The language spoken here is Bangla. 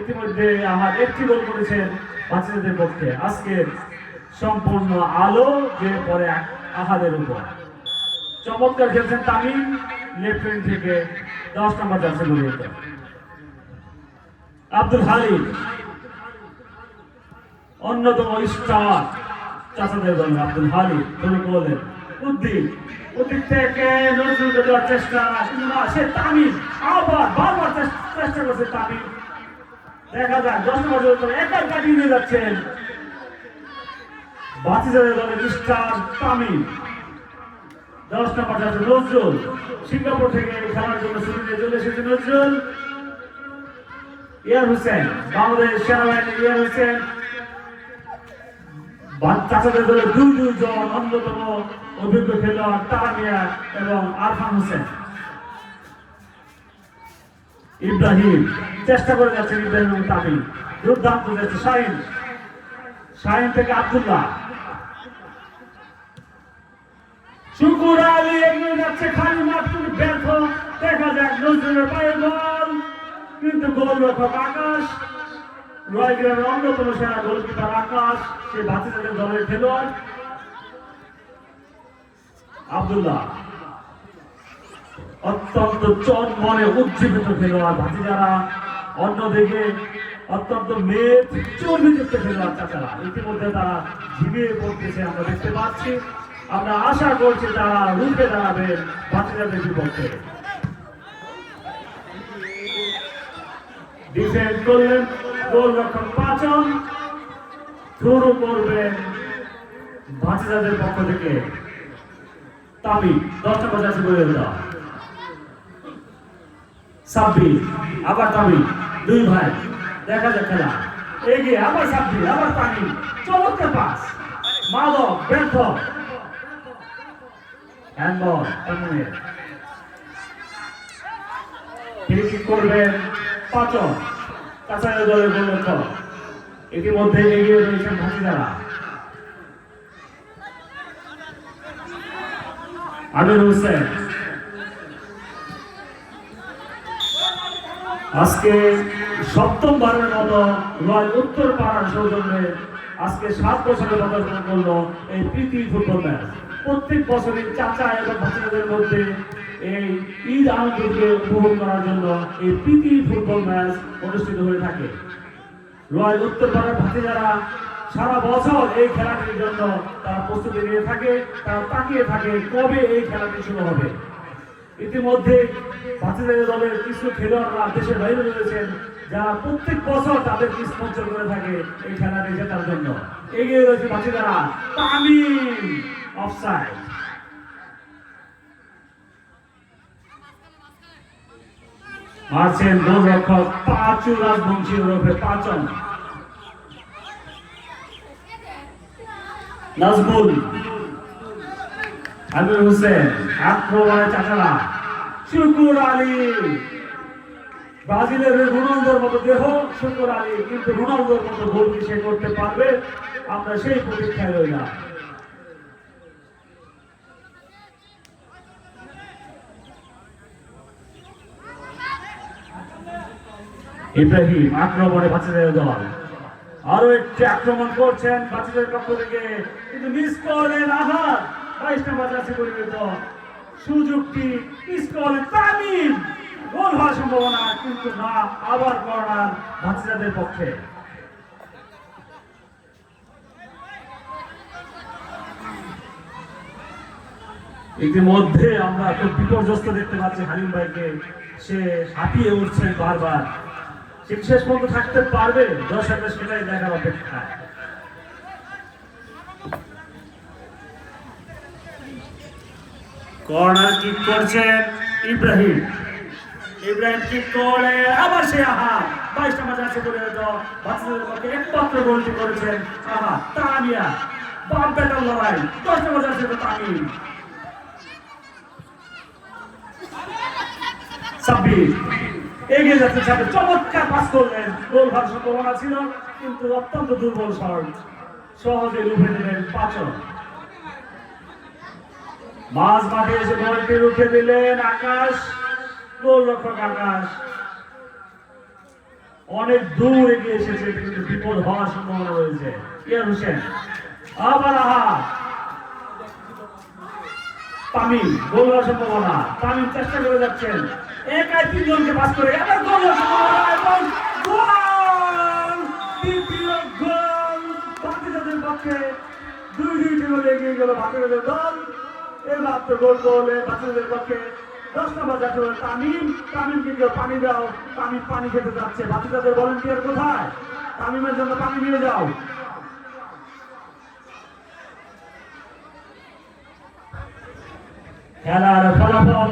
ইতিমধ্যে আমার একটি গোল করেছেন বাচ্চাদের পক্ষে। আজকের সম্পূর্ণ আলো যে পরে আহাদের উপর। চমৎকার খেলছেন তামিম লেফট থেকে দশ নম্বর জার্সি পরিণত আব্দুল হালিম, অন্যতম স্টার চাচাদের দল, আব্দুল হালিম। তিনি বলেন, উদ্দিন উদ্দিন থেকে নজরুলকে দেওয়ার চেষ্টা সে তামিম, আবার বারবার চেষ্টা করছে তামিম। দলের নজরুল। সিঙ্গাপুর থেকে খেলার জন্য সুযোগে চলে এসেছে নজরুল। ইয়ার হোসেন, বাংলাদেশ সেনাবাহিনী ইয়ার হোসেন। চাচাদের দলে দুই দুইজন অন্যতম অভিজ্ঞ খেলোয়াড় তারামিয়া এবং আরফান হোসেন। ইব্রাহিম চেষ্টা করে যাচ্ছেন ইব্রাহিম তামিম দুর্দান্ত যাচ্ছে শাহিন। শাহিন থেকে আব্দুল্লাহ। শুকুর আলী এগিয়ে যাচ্ছে খালি ব্যর্থ। দেখা যাক নজরুলের বল। কিন্তু আকাশ। অন্যতম সেরা গোলকিপার আকাশ। সে দলের খেলোয়াড়। আব্দুল্লাহ। অত্যন্ত চন মনে উজ্জীবিত খেলোয়াড় ভাতিজারা। অন্যদিকে অত্যন্ত মেদ, চর্বিযুক্ত খেলোয়াড় চাচারা, ইতিমধ্যে তারা ঝিমিয়ে পড়তেছে, আমরা দেখতে পাচ্ছি। আমরা আশা করছি তারা রুখে দাঁড়াবেন ভাতিজাদের বিপক্ষে। ডিফেন্ড করলেন গোলরক্ষক পাচন। শুরু করবেন ভাতিজাদের পক্ষ থেকে তামি দশ নম্বর চাষি করে দেওয়া। সাব্বির, আবার তামি দুই ভাই, দেখা যাক খেলা। এগিয়ে আবার আবার চমৎকার পাস। মাদক, ব্যর্থ। ইতিমধ্যে এগিয়ে রয়েছেন আমির হোসেন। আজকে সপ্তম বারের মতো রয়্যাল উত্তর পাড়ার সৌজন্যে আজকে সাত বছরের পদার্পণ করল এই প্রীতি ফুটবল ম্যাচ। প্রত্যেক বছরই চাচা এবং বাচ্চাদের মধ্যে এই ঈদ আনন্দকে উপভোগ করার জন্য এই প্রীতি ফুটবল ম্যাচ অনুষ্ঠিত হয়ে থাকে। রয়্যাল উত্তর পাড়ার ভাতিজারা সারা বছর এই খেলাটির জন্য তারা প্রস্তুতি নিয়ে থাকে, তারা তাকিয়ে থাকে কবে এই খেলাটি শুরু হবে। ইতিমধ্যে বাচ্চাদের দলের কিছু খেলোয়াড়রা দেশের বাইরে রয়েছেন, যারা প্রত্যেক বছর তাদের স্পন্সর করে থাকে এই খেলাটি জেতার জন্য। এগিয়ে রয়েছে বাচ্চারা তামিম অফসাইড। মারছেন গোলরক্ষক পাঁচু রাজবংশী ওরফে পাচন। নাজমুল আমির হোসেন, আক্রমণে চাচারা শুকুর আলী। ব্রাজিলের রোনালদোর মতো দেহ, শুকুর আলী, কিন্তু রোনালদোর মতো গোল কি সে করতে পারবে? আমরা সেই প্রতীক্ষায় রইলাম। ইব্রাহিম আক্রমণে বাচ্চাদের দল। আরও একটি আক্রমণ করছেন বাচ্চাদের পক্ষ থেকে, কিন্তু মিস করলেন আহার বাইশ নম্বর জার্সি পরিবেত সুযোগটি তামিম। গোল হওয়ার সম্ভাবনা কিন্তু না, আবার বাচ্চাদের পক্ষে। ইতিমধ্যে আমরা খুব বিপর্যস্ত দেখতে পাচ্ছি হালিম ভাইকে। সে হাঁপিয়ে উঠছে বারবার। সে শেষ পর্যন্ত থাকতে পারবে? দশ দর্শকরা সেটাই দেখার অপেক্ষা। কর্নার কিক করছেন ইব্রাহিম। ইব্রাহিম কিক করে আবার সে আহা বাইশ নম্বর যাচ্ছে করে বাচ্চাদের পক্ষে একমাত্র গোলটি করেছেন আহা তামিয়া বাম ব্যাটার লড়াই দশ নম্বর তো তামিম। সাব্বির এগিয়ে যাচ্ছে সাথে চমৎকার পাস করলেন। গোল হওয়ার সম্ভাবনা ছিল, কিন্তু অত্যন্ত দুর্বল শট। সহজে রুখে দিলেন পাচন মাঝ মাঠে এসে বলটি রুখে দিলেন আকাশ। আকাশ। অনেক দূর এগিয়ে এসেছে, কিন্তু বিপদ হওয়ার সম্ভাবনা রয়েছে। ইয়ার হোসেন? আবার আহা। তামিম, গোল হওয়ার সম্ভাবনা। তামিম চেষ্টা করে যাচ্ছেন। একাই তিনজনকে পাস করে, এবার গোল হওয়ার সম্ভাবনা এবং গোল! গোল! পক্ষে দুই গোলে এগিয়ে গেল বাকিদের দল এই মাত্র গোল গোলে বাচ্চাদের পক্ষে দশ নম্বর যাচ্ছে তামিম তামিম কিন্তু পানি দাও? তামিম পানি খেতে যাচ্ছে। বাচ্চাদের ভলেন্টিয়ার কোথায়? তামিমের জন্য পানি নিয়ে যাও। খেলার ফলাফল